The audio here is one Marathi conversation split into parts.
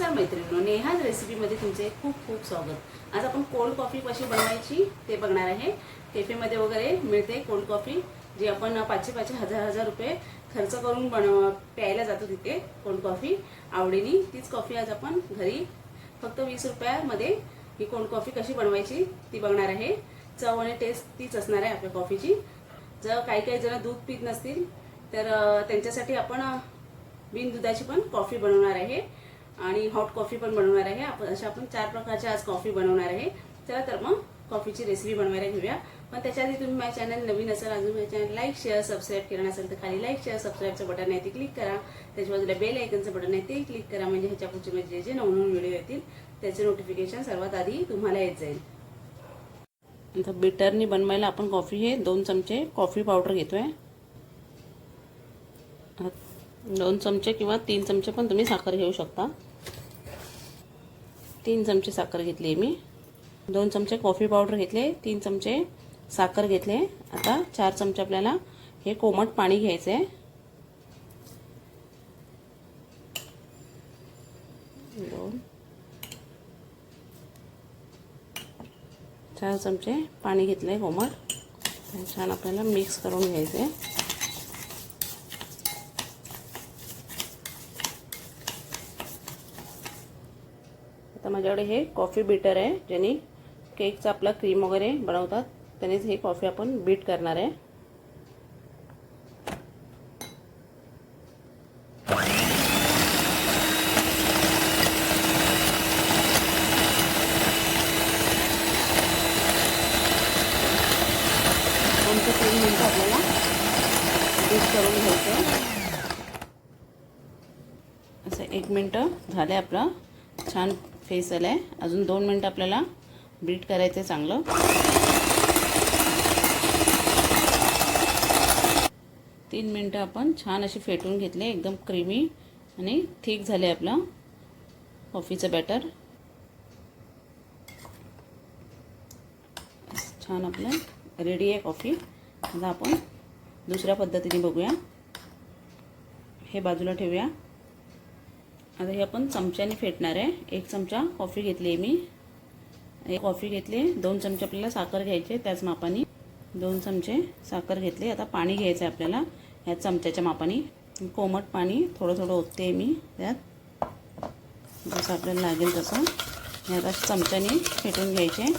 नेहाज रेसिपीमध्ये तुमचे खूप खूप स्वागत. आज आपण कोल्ड कॉफी कशी बनवायची ते बघणार आहे. केफेमध्ये वगैरे मिळते कोल्ड कॉफी जी आपण पाचशे पाचशे हजार हजार रुपये खर्च करून बनव प्यायला जातो तिथे कोल्ड कॉफी. आवडीने तीच कॉफी आज आपण घरी फक्त वीस रुपयामध्ये ही कोल्ड कॉफी कशी बनवायची ती बघणार आहे. चव आणि टेस्ट तीच असणार आहे आपल्या कॉफीची. जर काही काही जण दूध पीत नसतील तर त्यांच्यासाठी आपण बिन दुधाची पण कॉफी बनवणार आहे. आणि हॉट कॉफी पण बनवणार आहे. आपण अशा आपण चार प्रकारच्या आज कॉफी बनवणार आहे. चला तर मग कॉफीची रेसिपी बनवायला घेऊया. पण त्याच्या आधी तुम्ही माझ्या चॅनल नवीन असाल अजून माझ्या चॅनल लाईक शेअर सबस्क्राईब केलं नसेल तर खाली लाईक शेअर सबस्क्राईबचं बटन आहे ते क्लिक करा. त्याच्या बाजूला बेल आयकनचं बटन आहे ते क्लिक करा. म्हणजे ह्याच्या पुढचे माझे जे जे नवनवीन व्हिडिओ येतील त्याचे नोटिफिकेशन सर्वात आधी तुम्हाला येत जाईल. आता बिटरनी बनवायला आपण कॉफी हे दोन चमचे कॉफी पावडर घेतोय. दोन चमचे किंवा तीन चमचे पण तुम्ही साखर घेऊ शकता. तीन चमचे साखर घेतली मी. दोन चमचे कॉफी पावडर घेतले तीन चमचे साखर घेतले. आता चार चमचे आपल्याला हे कोमट पाणी घ्यायचं आहे. दोन. चार चमचे पाणी घेतले कोमट. छान आपल्याला मिक्स करून घ्यायचं तर माझ्याकडे हे कॉफी बीटर आहे ज्यांनी केकचा आपला क्रीम वगैरे बनवतात. त्यानेच हे कॉफी आपण बीट करणार आहे. तीन मिनटं आपल्याला बीट करून घ्यायचं असं एक मिनटं झालं आहे आपलं. छान फेस आला आहे. अजून दोन मिनटं आपल्याला बीट करायचं आहे चांगलं. तीन मिनटं आपण छान अशी फेटून घेतले एकदम क्रीमी आणि थिक झाले आपलं कॉफीचं बॅटर. छान आपलं रेडी आहे कॉफी. आता आपण दुसऱ्या पद्धतीने बघूया. हे बाजूला ठेवूया. आता हे आपण चमच्याने फेटणार आहे. एक चमचा कॉफी घेतली आहे मी. एक कॉफी घेतली दोन चमचे आपल्याला साखर घ्यायचे त्याच मापाने. दोन चमचे साखर घेतले आता पाणी घ्यायचं आहे आपल्याला ह्या चमच्याच्या मापाने. कोमट पाणी थोडं थोडं ओतते मी त्यात. जसं आपल्याला लागेल तसं. हे आता चमच्याने फेटून घ्यायचे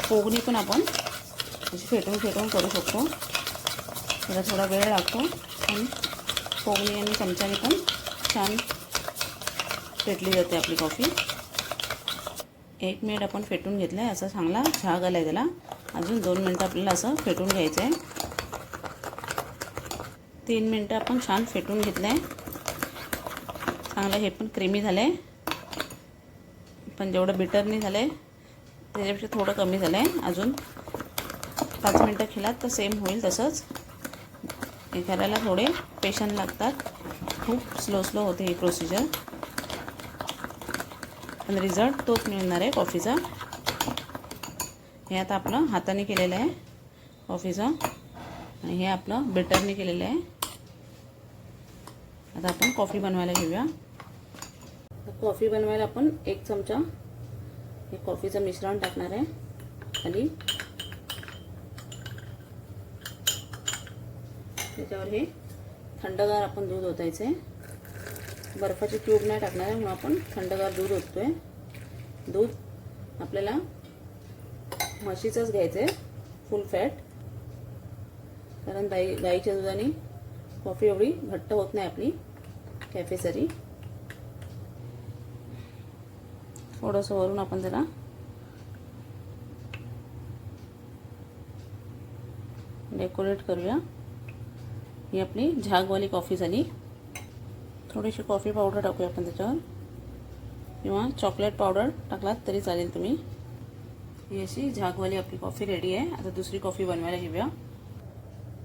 फोगणी पण आपण अशी फेटून फेटून करू शकतो. त्याला थोडा वेळ लागतो. पण फोगणी आणि चमच्याने पण छान फेटली जाते आपली कॉफी. एक मिनिट आपण फेटून घेतलं आहे असा चांगला झाग आला आहे त्याला. अजून दोन मिनटं आपल्याला असं फेटून घ्यायचं आहे तीन मिनटं आपण छान फेटून घेतलं आहे चांगलं हे पण क्रीमी झालं आहे पण जेवढं बिटरनी झालं आहे त्याच्यापेक्षा थोडं कमी झालं आहे अजून. पाच मिनटं खेळात तर सेम होईल तसंच. हे करायला थोडे पेशंट लागतात. खूप स्लो स्लो होते ही प्रोसिजर पण रिझल्ट तोच मिळणार आहे कॉफीचा. हे आता आपलं हाताने केलेलं आहे कॉफीचं. आणि हे आपलं बेटरने केलेलं आहे. आता आपण कॉफी बनवायला घेऊया. कॉफी बनवायला आपण एक चमचा हे कॉफीचं मिश्रण टाकणार आहे खाली. त्याच्यावर हे थंडगार आपण दूध ओतायचं आहे. बर्फाची क्यूब नाही टाकणार आहे म्हणून आपण थंडगार दूध ओततो आहे दूध आपल्याला म्हशीचंच घ्यायचं आहे फुल फॅट कारण गाई गाईच्या दुधाने कॉफी एवढी घट्ट होत नाही आपली कॅफेसरी थोडंसं वरून आपण जरा डेकोरेट करूया. ही आपली झागवाली कॉफी झाली. थोडीशी कॉफी पावडर टाकूया आपण त्याच्यावर. किंवा चॉकलेट पावडर टाकलात तरी चालेल तुम्ही. ही अशी झागवाली आपली कॉफी रेडी आहे. आता दुसरी कॉफी बनवायला घेऊया.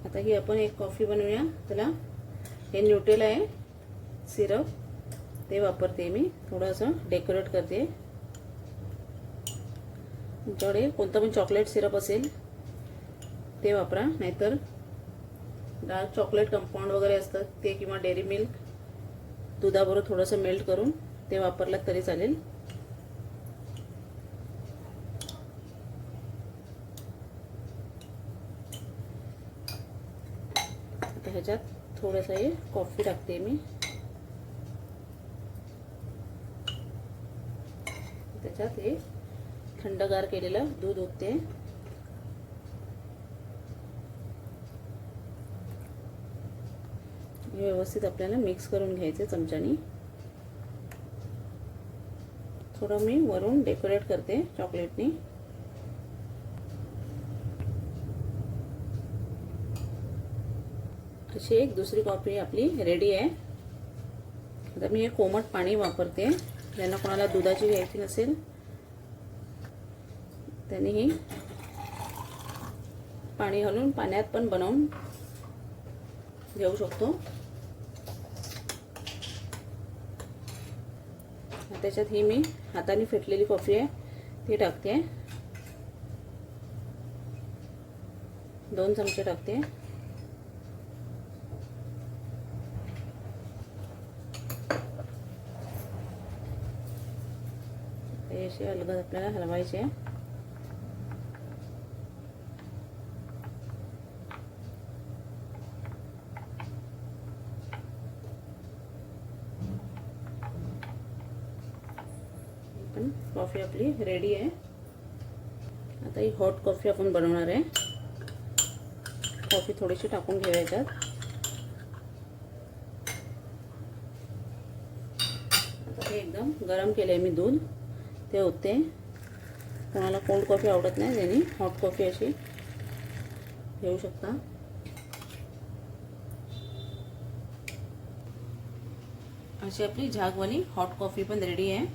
आता ही आपण एक कॉफी बनवूया. त्याला हे न्यूटेल आहे. सिरप ते वापरते मी. थोडंसं डेकोरेट करते. तुमच्याकडे कोणतं पण चॉकलेट सिरप असेल ते वापरा. नाहीतर डार्क चॉकलेट कंपाऊंड वगैरे असतं ते किंवा डेअरी मिल्क दुधाबरोबर थोडंसं मेल्ट करून ते वापरलं तरी चालेल. आता ह्याच्यात थोडंसं हे कॉफी टाकते मी. त्याच्यात हे थंडगार केलेलं दूध ओतते. व्यवस्थित आपल्याला मिक्स करून घ्यायचे चमच्यानी. थोडं मी वरून डेकोरेट करते चॉकलेटनी अशी एक दुसरी कॉफी आपली रेडी आहे. आता मी हे कोमट पाणी वापरते. ज्यांना कोणाला दुधाची घ्यायची नसेल त्यांनी ही पाणी घालून पाण्यात पण बनवून घेऊ शकतो. त्याच्यात ही मी हाताने फेटलेली कॉफी आहे ती टाकते. दोन चमचे टाकते. हे असे अलगद आपल्याला हलवायचे. पण कॉफी आपली रेडी आहे. आता ही हॉट कॉफी आपण बनवणार आहे. कॉफी थोडीशी टाकून घेऊया याच्यात. आता हे एकदम गरम केलं आहे मी दूध. ते होते कोणाला कोल्ड कॉफी आवडत नाही त्यांनी हॉट कॉफी अशी घेऊ शकता. अशी आपली झागवाली हॉट कॉफी पण रेडी आहे.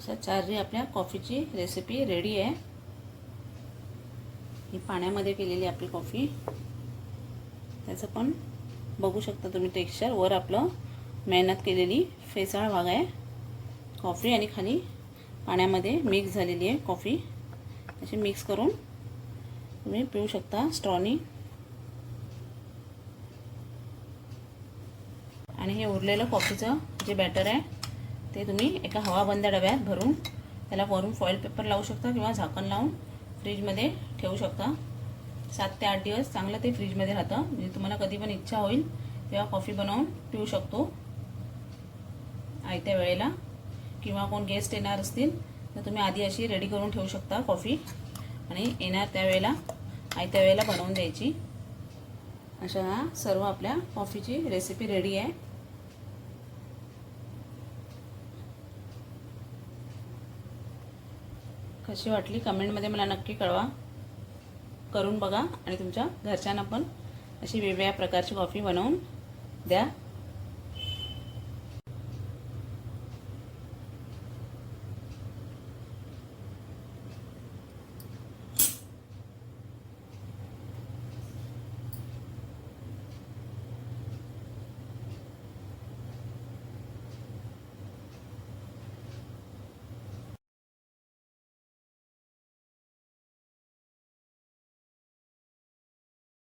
अशा चारही आपल्या कॉफीची रेसिपी रेडी आहे. ही पाण्यामध्ये केलेली आपली कॉफी. त्याचं पण बघू शकता तुम्ही टेक्स्चर वर आपलं मेहनत केलेली फेसाळ भाग आहे. कॉफी आणि खाली पाण्यामध्ये मिक्स झालेली आहे कॉफी. अशी मिक्स करून तुम्ही पिऊ शकता स्ट्रॉनी आणि हे उरलेलं कॉफीचं जे बॅटर आहे ते तुम्ही एका हवाबंद डब्यात भरून त्याला वरून फॉईल पेपर लावू शकता किंवा झाकण लावून फ्रीजमध्ये ठेवू शकता. सात ते आठ दिवस चांगलं ते फ्रीजमध्ये राहतं. म्हणजे तुम्हाला कधी पण इच्छा होईल तेव्हा कॉफी बनवून पिऊ शकतो. आयत्या वेळेला. किंवा कोण गेस्ट येणार असतील तर तुम्ही आधी अशी रेडी करून ठेवू शकता कॉफी आणि येणार त्यावेळेला आयत्या वेळेला बनवून द्यायची. अशा सर्व आपल्या कॉफीची रेसिपी रेडी आहे. कशी वाटली? कमेंटमध्ये मला नक्की कळवा. करून बघा आणि तुमच्या घरच्यांना पण अशी वेगवेगळ्या प्रकारची कॉफी बनवून द्या.